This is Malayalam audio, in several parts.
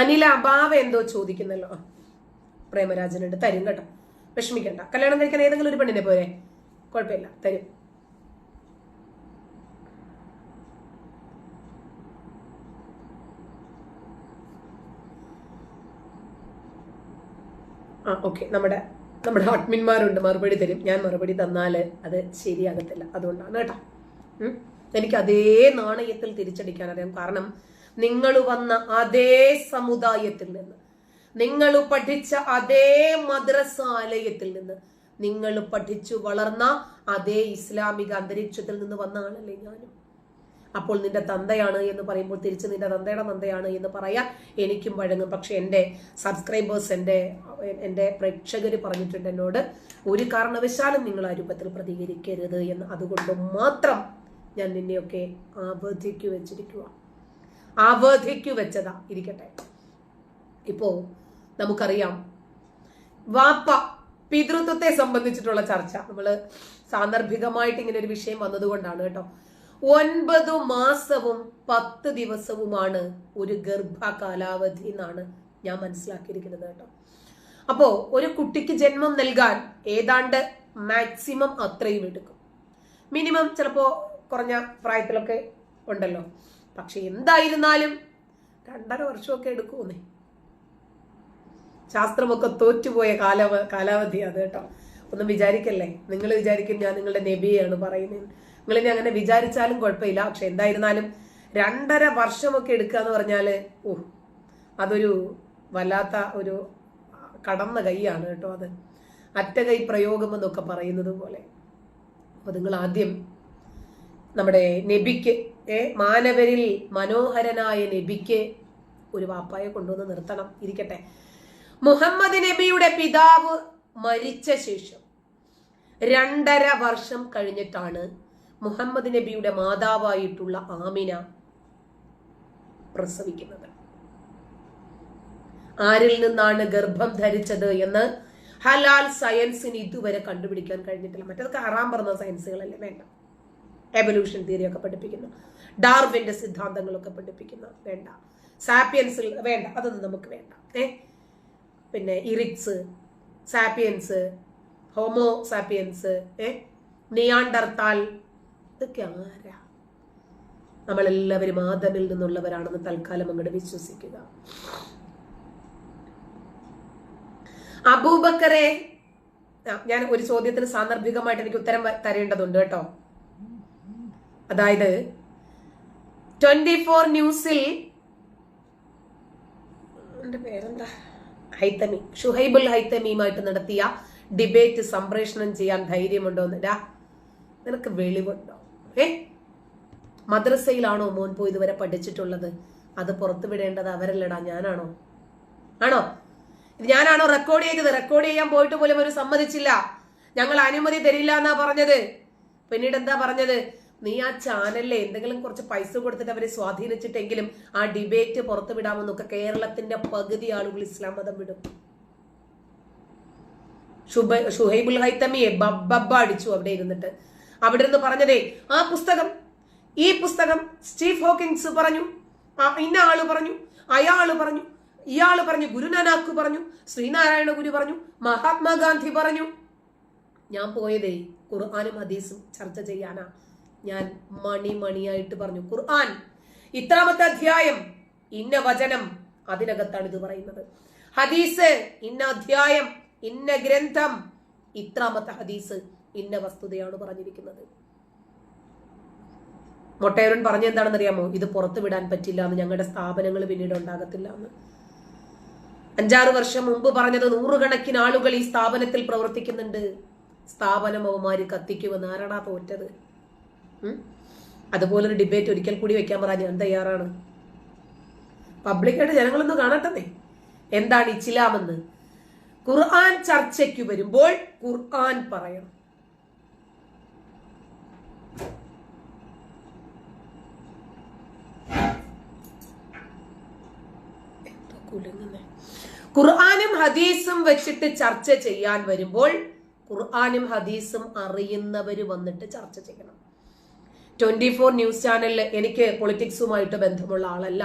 അനില അഭാവ എന്തോ ചോദിക്കുന്നല്ലോ. പ്രേമരാജനുണ്ട് തരും കേട്ടോ. വിഷമിക്കണ്ട. കല്യാണം കഴിക്കാൻ ഏതെങ്കിലും ഒരു പെണ്ണിനെ പോരെ? കുഴപ്പമില്ല തരും. ആ ഓക്കെ നമ്മുടെ നമ്മുടെ അഡ്മിന്മാരുണ്ട് മറുപടി തരും. ഞാൻ മറുപടി തന്നാൽ അത് ശരിയാകത്തില്ല. അതുകൊണ്ടാണ് കേട്ടോ. എനിക്ക് അതേ നാണയത്തിൽ തിരിച്ചടിക്കാൻ അറിയാം. കാരണം നിങ്ങൾ വന്ന അതേ സമുദായത്തിൽ നിന്ന്. നിങ്ങൾ പഠിച്ച അതേ മദ്രസാലയത്തിൽ നിന്ന്. നിങ്ങൾ പഠിച്ചു വളർന്ന അതേ ഇസ്ലാമിക അന്തരീക്ഷത്തിൽ നിന്ന് വന്ന ആളല്ലേ ഞാനും. അപ്പോൾ നിന്റെ തന്തയാണ് എന്ന് പറയുമ്പോൾ തിരിച്ച് നിന്റെ തന്തയുടെ തന്തയാണ് എന്ന് പറയാൻ എനിക്കും വഴങ്ങും. പക്ഷെ എന്റെ സബ്സ്ക്രൈബേഴ്സ് എന്റെ എന്റെ പ്രേക്ഷകർ പറഞ്ഞിട്ടുണ്ട് എന്നോട് ഒരു കാരണവശാലും നിങ്ങൾ ആ രൂപത്തിൽ പ്രതികരിക്കരുത് എന്ന്. അതുകൊണ്ട് മാത്രം ഞാൻ നിന്നെയൊക്കെ അവധിക്ക് വെച്ചിരിക്കുക അവധിക്ക് വെച്ചതാ ഇരിക്കട്ടെ. ഇപ്പോ നമുക്കറിയാം വാപ്പ പിതൃത്വത്തെ സംബന്ധിച്ചിട്ടുള്ള ചർച്ച. നമ്മൾ സാന്ദർഭികമായിട്ട് ഇങ്ങനെ ഒരു വിഷയം വന്നതുകൊണ്ടാണ് കേട്ടോ. ഒൻപത് മാസവും പത്ത് ദിവസവുമാണ് ഒരു ഗർഭ കാലാവധി എന്നാണ് ഞാൻ മനസ്സിലാക്കിയിരിക്കുന്നത് കേട്ടോ. അപ്പോ ഒരു കുട്ടിക്ക് ജന്മം നൽകാൻ ഏതാണ്ട് മാക്സിമം അത്രയും എടുക്കും. മിനിമം ചിലപ്പോ കുറഞ്ഞ പ്രായത്തിലൊക്കെ ഉണ്ടല്ലോ. പക്ഷെ എന്തായിരുന്നാലും രണ്ടര വർഷമൊക്കെ എടുക്കുമെന്നേ. ശാസ്ത്രമൊക്കെ തോറ്റുപോയ കാലാവ കാലാവധി അത് കേട്ടോ. ഒന്നും വിചാരിക്കല്ലേ? നിങ്ങൾ വിചാരിക്കും ഞാൻ നിങ്ങളുടെ നബിയാണ് പറയുന്നത്. നിങ്ങൾ ഇനി അങ്ങനെ വിചാരിച്ചാലും കുഴപ്പമില്ല. പക്ഷെ എന്തായിരുന്നാലും രണ്ടര വർഷമൊക്കെ എടുക്കുക എന്ന് പറഞ്ഞാൽ ഓ അതൊരു വല്ലാത്ത ഒരു കടന്ന കൈയാണ് കേട്ടോ അത്. അറ്റകൈ പ്രയോഗം എന്നൊക്കെ പറയുന്നത് പോലെ. അപ്പൊ നിങ്ങൾ ആദ്യം നമ്മുടെ നബിക്ക് മാനവരിൽ മനോഹരനായ നബിക്ക് ഒരു വാപ്പായെ കൊണ്ടുവന്ന് നിർത്തണം. ഇരിക്കട്ടെ. മുഹമ്മദ് നബിയുടെ പിതാവ് മരിച്ച ശേഷം രണ്ടര വർഷം കഴിഞ്ഞിട്ടാണ് മുഹമ്മദ് നബിയുടെ മാതാവായിട്ടുള്ള ആമിന പ്രസവിക്കുന്നത്. ആരിൽ നിന്നാണ് ഗർഭം ധരിച്ചത് എന്ന് ഹലാൽ സയൻസിന് ഇതുവരെ കണ്ടുപിടിക്കാൻ കഴിഞ്ഞിട്ടില്ല. മറ്റേതൊക്കെ അറാം പറഞ്ഞ സയൻസുകളല്ലേ വേണ്ട എവല്യൂഷൻ തിയറി ഒക്കെ പഠിപ്പിക്കുന്ന. ഡാർവിന്റെ സിദ്ധാന്തങ്ങളൊക്കെ പഠിപ്പിക്കുന്ന. വേണ്ട. സാപ്പിയൻസിൽ വേണ്ട. അതൊന്നും നമുക്ക് വേണ്ട. ഏ? പിന്നെ ഇറിക്സ് സാപ്പിയൻസ് ഹോമോ സാപ്പിയൻസ് ഏ? നിയാണ്ടർത്താൽ ഇതൊക്കെ ആരാ? നമ്മളെല്ലാവരും ആദമിൽ നിന്നുള്ളവരാണെന്ന് തൽക്കാലം അങ്ങോട്ട് വിശ്വസിക്കുക. അബൂബക്കറെ ഞാൻ ഒരു ചോദ്യത്തിന് സാന്ദർഭികമായിട്ട് എനിക്ക് ഉത്തരം തരേണ്ടതുണ്ട് കേട്ടോ. അതായത് ട്വന്റി ഫോർ ന്യൂസിൽ പേരെന്താ? ഹൈത്തമി ഷുഹൈബുൽ ഹൈത്തമിയുമായിട്ട് നടത്തിയ ഡിബേറ്റ് സംപ്രേഷണം ചെയ്യാൻ ധൈര്യമുണ്ടോ എന്ന്. നിനക്ക് വെളിവുണ്ടോ? ഏ? മദ്രസയിലാണോ മോൻ പോയി ഇതുവരെ പഠിച്ചിട്ടുള്ളത്? അത് പുറത്തു വിടേണ്ടത് അവരല്ലടാ ഞാനാണോ? ആണോ? ഇത് ഞാനാണോ റെക്കോർഡ് ചെയ്തത്? റെക്കോർഡ് ചെയ്യാൻ പോയിട്ട് പോലും അവർ സമ്മതിച്ചില്ല. ഞങ്ങൾ അനുമതി തരില്ല എന്നാ പറഞ്ഞത്. പിന്നീട് എന്താ പറഞ്ഞത്? നീ ആ ചാനലിലെ എന്തെങ്കിലും കുറച്ച് പൈസ കൊടുത്തിട്ട് അവരെ സ്വാധീനിച്ചിട്ടെങ്കിലും ആ ഡിബേറ്റ് പുറത്തു വിടാമെന്നൊക്കെ കേരളത്തിന്റെ പകുതി ആളുകൾ ഇസ്ലാം മതം വിടും. ഷുഹൈബുൽ ഹൈത്തമിയെ ബബ്ബ അടിച്ചു അവിടെ ഇരുന്നിട്ട്. അവിടെ ഇരുന്ന് പറഞ്ഞതേ ആ പുസ്തകം ഈ പുസ്തകം സ്റ്റീഫ് ഹോക്കിൻസ് പറഞ്ഞു ഇന്ന ആൾ പറഞ്ഞു അയാൾ പറഞ്ഞു ഇയാൾ പറഞ്ഞു ഗുരുനാനാക്ക് പറഞ്ഞു ശ്രീനാരായണ ഗുരു പറഞ്ഞു മഹാത്മാഗാന്ധി പറഞ്ഞു. ഞാൻ പോയതേ ഖുർആാനും ഹദീസും ചർച്ച ചെയ്യാനാ. ഞാൻ മണി മണിയായിട്ട് പറഞ്ഞു. ഖുർആൻ ഇത്രാമത്തെ അധ്യായം ഇന്ന വചനം അതിനകത്താണ് ഇത് പറയുന്നത്. ഹദീസ് ഇന്ന അധ്യായം ഇന്ന ഗ്രന്ഥം ഇത്രാമത്തെ ഹദീസ് ഇന്ന വസ്തുതയാണ് പറഞ്ഞിരിക്കുന്നത്. മൊട്ടയരൻ പറഞ്ഞ എന്താണെന്ന് അറിയാമോ ഇത് പുറത്തു വിടാൻ പറ്റില്ല എന്ന്. ഞങ്ങളുടെ സ്ഥാപനങ്ങൾ പിന്നീട് ഉണ്ടാകത്തില്ല എന്ന്. അഞ്ചാറ് വർഷം മുമ്പ് പറഞ്ഞത് നൂറുകണക്കിന് ആളുകൾ ഈ സ്ഥാപനത്തിൽ പ്രവർത്തിക്കുന്നുണ്ട്. സ്ഥാപനം അവന്മാര് കത്തിക്കുമെന്ന് ആരാണാ തോറ്റത്? അതുപോലൊരു ഡിബേറ്റ് ഒരിക്കൽ കൂടി വെക്കാൻ പറ ഞാൻ തയ്യാറാണ്. പബ്ലിക്കായിട്ട് ജനങ്ങളൊന്ന് കാണട്ടെ എന്താണ് ഇച്ചിലാമെന്ന് ഖുർആൻ ചർച്ചയ്ക്ക് വരുമ്പോൾ ഖുർആൻ പറയണം? ഖുർആാനും ഹദീസും വെച്ചിട്ട് ചർച്ച ചെയ്യാൻ വരുമ്പോൾ ഖുർആാനും ഹദീസും അറിയുന്നവര് വന്നിട്ട് ചർച്ച ചെയ്യണം. ട്വന്റി ഫോർ ന്യൂസ് ചാനലിൽ എനിക്ക് പൊളിറ്റിക്സുമായിട്ട് ബന്ധമുള്ള ആളല്ല.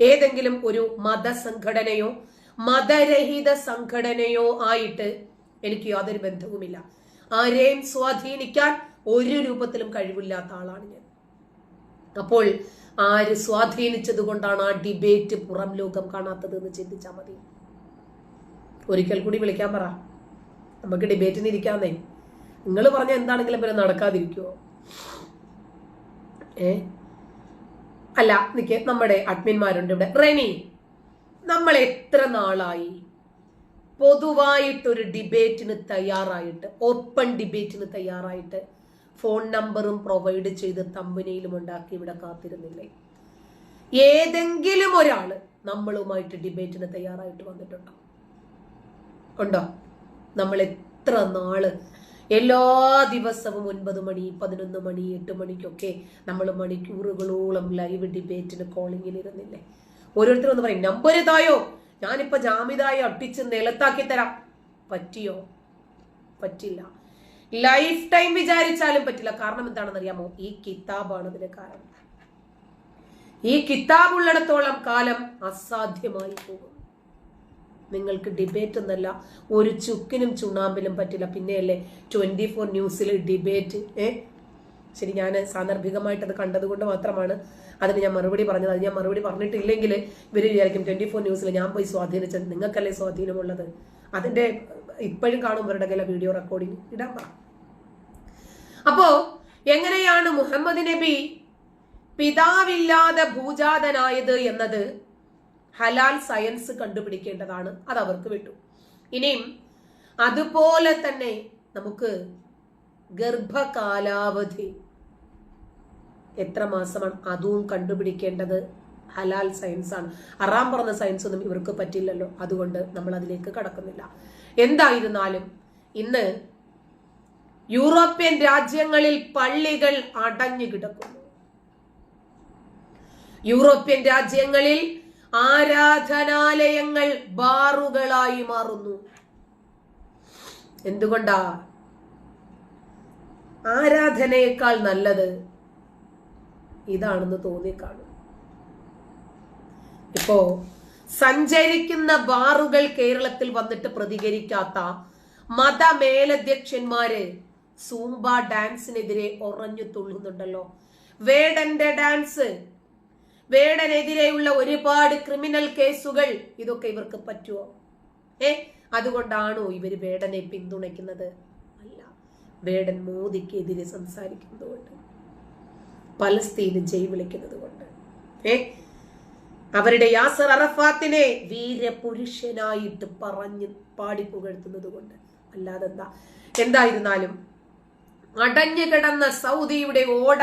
ഏതെങ്കിലും ഒരു മതസംഘടനയോ മതരഹിത സംഘടനയോ ആയിട്ട് എനിക്ക് യാതൊരു ബന്ധവുമില്ല. ആരെയും സ്വാധീനിക്കാൻ ഒരു രൂപത്തിലും കഴിവില്ലാത്ത ആളാണ് ഞാൻ. അപ്പോൾ ആര് സ്വാധീനിച്ചത് കൊണ്ടാണ് ആ ഡിബേറ്റ് പുറം ലോകം കാണാത്തത് എന്ന് ചിന്തിച്ചാൽ മതി. ഒരിക്കൽ കൂടി വിളിക്കാൻ പറ. നമുക്ക് ഡിബേറ്റിന് ഇരിക്കാന്നേ. നിങ്ങൾ പറഞ്ഞ എന്താണെങ്കിലും പിന്നെ നടക്കാതിരിക്കുമോ ഏ? അല്ല നിക്ക് നമ്മുടെ അഡ്മിന്മാരുണ്ട് ഇവിടെ. റെനി നമ്മൾ എത്ര നാളായി? പൊതുവായിട്ടൊരു ഡിബേറ്റിന് തയ്യാറായിട്ട് ഓപ്പൺ ഡിബേറ്റിന് തയ്യാറായിട്ട് ഫോൺ നമ്പറും പ്രൊവൈഡ് ചെയ്ത് തമ്പനയിലും ഉണ്ടാക്കി ഇവിടെ കാത്തിരുന്നില്ലേ? ഏതെങ്കിലും ഒരാൾ നമ്മളുമായിട്ട് ഡിബേറ്റിന് തയ്യാറായിട്ട് വന്നിട്ടുണ്ടോ? ഉണ്ടോ? നമ്മൾ എത്ര നാൾ എല്ലാ ദിവസവും ഒൻപത് മണി പതിനൊന്ന് മണി എട്ട് മണിക്കൊക്കെ നമ്മൾ മണിക്കൂറുകളോളം ലൈവ് ഡിബേറ്റിന് കോളിങ്ങിൽ ഇരുന്നില്ലേ? ഓരോരുത്തർ ഒന്ന് പറയും നമ്പർ തായോ ഞാനിപ്പോ ജാമിതായി അട്ടിച്ച് നിലത്താക്കി തരാം. പറ്റിയോ? പറ്റില്ല. ലൈഫ് ടൈം വിചാരിച്ചാലും പറ്റില്ല. കാരണം എന്താണെന്ന് അറിയാമോ ഈ കിതാബാണ് ഇതിന് കാരണം. ഈ കിതാബ് ഉള്ളിടത്തോളം കാലം അസാധ്യമായി പോകും. നിങ്ങൾക്ക് ഡിബേറ്റ് എന്നല്ല ഒരു ചുക്കിനും ചുണ്ണാമ്പിലും പറ്റില്ല. പിന്നെയല്ലേ ട്വന്റി ഫോർ ന്യൂസിൽ ഡിബേറ്റ് ഏ? ശരി ഞാൻ സാന്ദർഭികമായിട്ട് അത് കണ്ടതുകൊണ്ട് മാത്രമാണ് അതിന് ഞാൻ മറുപടി പറഞ്ഞത്. അത് ഞാൻ മറുപടി പറഞ്ഞിട്ടില്ലെങ്കിൽ ഇവർ വിചാരിക്കും ട്വന്റി ഫോർ ന്യൂസിൽ ഞാൻ പോയി സ്വാധീനിച്ചത് നിങ്ങൾക്കല്ലേ സ്വാധീനമുള്ളത്? അതിന്റെ ഇപ്പോഴും കാണും ഇവരുടെ കയ്യിലെ വീഡിയോ റെക്കോർഡിങ് ഇടാൻ പറ. അപ്പോ എങ്ങനെയാണ് മുഹമ്മദ് നബി പിതാവില്ലാതെ ഭൂജാതനായത് എന്നത്? ഹലാൽ സയൻസ് കണ്ടുപിടിക്കേണ്ടതാണ്. അത് അവർക്ക് വിട്ടു. ഇനിയും അതുപോലെ തന്നെ നമുക്ക് ഗർഭകാലാവധി എത്ര മാസമാണ് അതും കണ്ടുപിടിക്കേണ്ടത്? ഹലാൽ സയൻസാണ് അറാം പറഞ്ഞ സയൻസ് ഒന്നും ഇവർക്ക് പറ്റില്ലല്ലോ. അതുകൊണ്ട് നമ്മൾ അതിലേക്ക് കടക്കുന്നില്ല. എന്തായിരുന്നാലും ഇന്ന് യൂറോപ്യൻ രാജ്യങ്ങളിൽ പള്ളികൾ അടഞ്ഞു കിടക്കുന്നു. യൂറോപ്യൻ രാജ്യങ്ങളിൽ ആരാധനാലയങ്ങൾ ബാറുകളായി മാറുന്നു. എന്തുകൊണ്ടാ? ആരാധനയേക്കാൾ നല്ലത് ഇതാണെന്ന് തോന്നിക്കാണും ഇപ്പോ സഞ്ചരിക്കുന്ന ബാറുകൾ കേരളത്തിൽ വന്നിട്ട് പ്രതികരിക്കാത്ത മതമേലധ്യക്ഷന്മാര് സൂംബ ഡാൻസിനെതിരെ ഉറഞ്ഞു തുള്ളുന്നുണ്ടല്ലോ. വേടന്റെ ഡാൻസ് വേടനെതിരെയുള്ള ഒരുപാട് ക്രിമിനൽ കേസുകൾ ഇതൊക്കെ ഇവർക്ക് പറ്റുമോ ഏ? അതുകൊണ്ടാണോ ഇവർ വേടനെ പിന്തുണയ്ക്കുന്നത്? അല്ല. വേടൻ മോദിക്കെതിരെ സംസാരിക്കുന്നതുകൊണ്ട്. പലസ്തീന് ജയ് വിളിക്കുന്നത് കൊണ്ട് ഏ? അവരുടെ യാസർ അറഫാത്തിനെ വീരപുരുഷനായിട്ട് പറഞ്ഞ് പാടി പുകഴ്ത്തുന്നത് കൊണ്ട് അല്ലാതെന്താ? എന്തായിരുന്നാലും അടഞ്ഞു കിടന്ന സൗദിയുടെ ഓട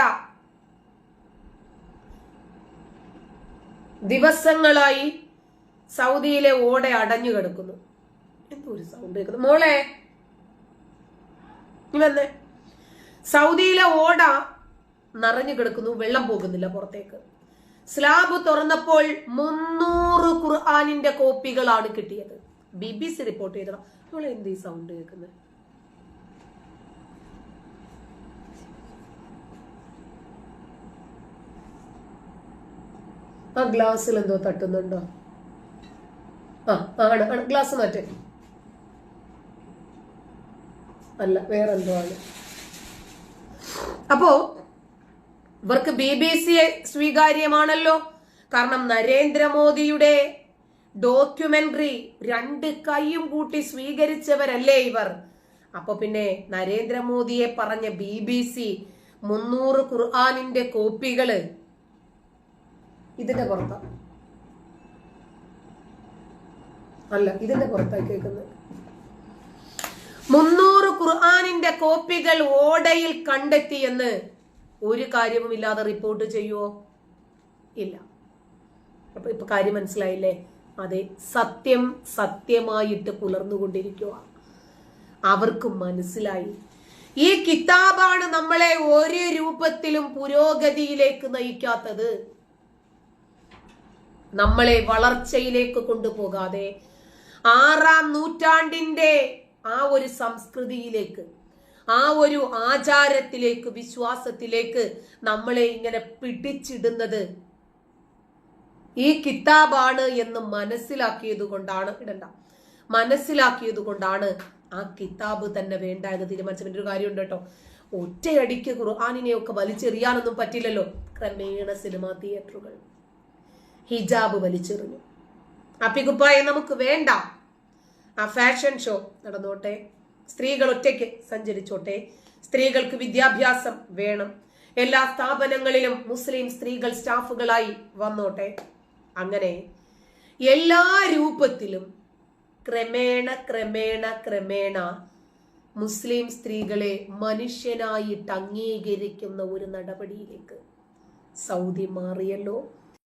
ദിവസങ്ങളായി സൗദിയിലെ ഓട അടഞ്ഞു കിടക്കുന്നു. എന്തോ ഒരു സൗണ്ട് കേൾക്കുന്നു. മോളെ നീ വന്നേ. സൗദിയിലെ ഓട നിറഞ്ഞു കിടക്കുന്നു. വെള്ളം പോകുന്നില്ല പുറത്തേക്ക്. സ്ലാബ് തുറന്നപ്പോൾ മുന്നൂറ് ഖുർആാനിന്റെ കോപ്പികളാണ് കിട്ടിയത്. ബി ബി സി റിപ്പോർട്ട് ചെയ്തതാണ് മോളെ എന്ത് ഈ സൗണ്ട് കേൾക്കുന്നത് ആ ഗ്ലാസ്സിൽ എന്തോ തട്ടുന്നുണ്ടോ? ആ ആണ് ആണ് ഗ്ലാസ് മാറ്റേ. അല്ല വേറെ എന്തോ ആണ്. അപ്പോ ഇവർക്ക് ബി ബി സി സ്വീകാര്യമാണല്ലോ. കാരണം നരേന്ദ്രമോദിയുടെ ഡോക്യുമെന്ററി രണ്ട് കൈയും കൂട്ടി സ്വീകരിച്ചവരല്ലേ ഇവർ. അപ്പൊ പിന്നെ നരേന്ദ്രമോദിയെ പറഞ്ഞ ബി ബി സി മുന്നൂറ് ഖുർആാനിന്റെ കോപ്പികൾ ഇതിന്റെ പുറത്താ. അല്ല ഇതിന്റെ പുറത്തായി കേൾക്കുന്നത്. മുന്നൂറ് ഖുർആാനിന്റെ കോപ്പികൾ ഓടയിൽ കണ്ടെത്തിയെന്ന് ഒരു കാര്യവും ഇല്ലാതെ റിപ്പോർട്ട് ചെയ്യുവോ? ഇല്ല. അപ്പൊ ഇപ്പൊ കാര്യം മനസ്സിലായില്ലേ? അതെ സത്യം സത്യമായിട്ട് പുലർന്നുകൊണ്ടിരിക്കുക അവർക്ക് മനസ്സിലായി. ഈ കിതാബാണ് നമ്മളെ ഒരു രൂപത്തിലും പുരോഗതിയിലേക്ക് നയിക്കാത്തത്. നമ്മളെ വളർച്ചയിലേക്ക് കൊണ്ടുപോകാതെ ആറാം നൂറ്റാണ്ടിന്റെ ആ ഒരു സംസ്കൃതിയിലേക്ക് ആ ഒരു ആചാരത്തിലേക്ക് വിശ്വാസത്തിലേക്ക് നമ്മളെ ഇങ്ങനെ പിടിച്ചിടുന്നത് ഈ കിതാബാണ് എന്ന് മനസ്സിലാക്കിയത് കൊണ്ടാണ് ഇടണ്ട. മനസ്സിലാക്കിയത് കൊണ്ടാണ് ആ കിതാബ് തന്നെ വേണ്ട എന്ന് തീരുമാനിച്ചതിന്റെ ഒരു കാര്യമുണ്ട് കേട്ടോ. ഒറ്റയടിക്ക് ഖുർആാനിനെയൊക്കെ വലിച്ചെറിയാനൊന്നും പറ്റില്ലല്ലോ. ക്രമേണ സിനിമാ തിയേറ്ററുകൾ. ഹിജാബ് വലിച്ചെറിഞ്ഞു. അപ്പിക്കുപ്പായ നമുക്ക് വേണ്ട. ആ ഫാഷൻ ഷോ നടന്നോട്ടെ. സ്ത്രീകൾ ഒറ്റയ്ക്ക് സഞ്ചരിച്ചോട്ടെ. സ്ത്രീകൾക്ക് വിദ്യാഭ്യാസം വേണം. എല്ലാ സ്ഥാപനങ്ങളിലും മുസ്ലിം സ്ത്രീകൾ സ്റ്റാഫുകളായി വന്നോട്ടെ. അങ്ങനെ എല്ലാ രൂപത്തിലും ക്രമേണ ക്രമേണ ക്രമേണ മുസ്ലിം സ്ത്രീകളെ മനുഷ്യനായിട്ട് അംഗീകരിക്കുന്ന ഒരു നടപടിയിലേക്ക് സൗദി മാറിയല്ലോ.